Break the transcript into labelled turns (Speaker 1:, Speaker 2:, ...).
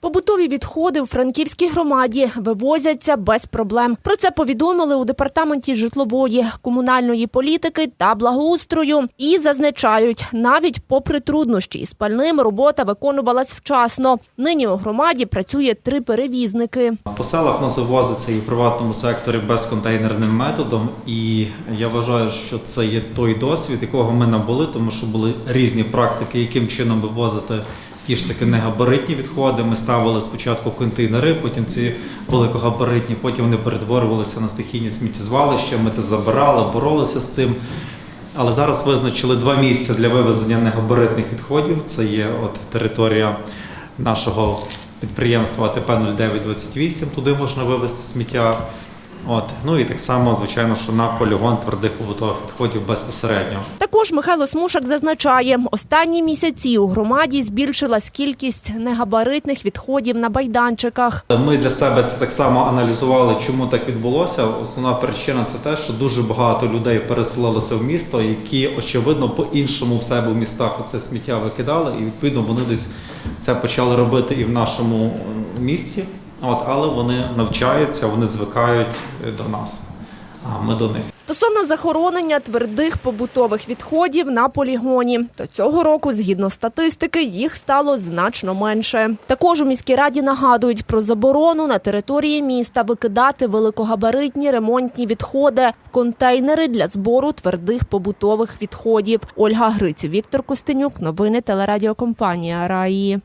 Speaker 1: Побутові відходи у Франківській громаді вивозяться без проблем. Про це повідомили у департаменті житлової, комунальної політики та благоустрою. І зазначають, навіть попри труднощі із пальним робота виконувалась вчасно. Нині у громаді працює три перевізники.
Speaker 2: По селах нас вивозиться і в приватному секторі безконтейнерним методом, і я вважаю, що це є той досвід, якого ми набули, тому що були різні практики, яким чином вивозити ті ж таки негабаритні відходи. Ми ставили спочатку контейнери, потім ці великогабаритні, потім вони перетворювалися на стихійні сміттєзвалища. Ми це забирали, боролися з цим. Але зараз визначили два місця для вивезення негабаритних відходів. Це є от територія нашого підприємства АТП 0928, туди можна вивезти сміття. От. Ну і так само, звичайно, що на полігон твердих побутових відходів безпосередньо.
Speaker 1: Також Михайло Смушак зазначає, останні місяці у громаді збільшилась кількість негабаритних відходів на байданчиках.
Speaker 2: Ми для себе це так само аналізували, чому так відбулося. Основна причина це те, що дуже багато людей переселилися в місто, які очевидно по-іншому в себе в містах оце сміття викидали, і відповідно вони десь це почали робити і в нашому місті. От, але вони навчаються, вони звикають е, до нас, а ми до них.
Speaker 1: Стосовно захоронення твердих побутових відходів на полігоні, то цього року, згідно статистики, їх стало значно менше. Також у міській раді нагадують про заборону на території міста викидати великогабаритні ремонтні відходи в контейнери для збору твердих побутових відходів. Ольга Гриць, Віктор Костенюк, новини телерадіокомпанія Раї.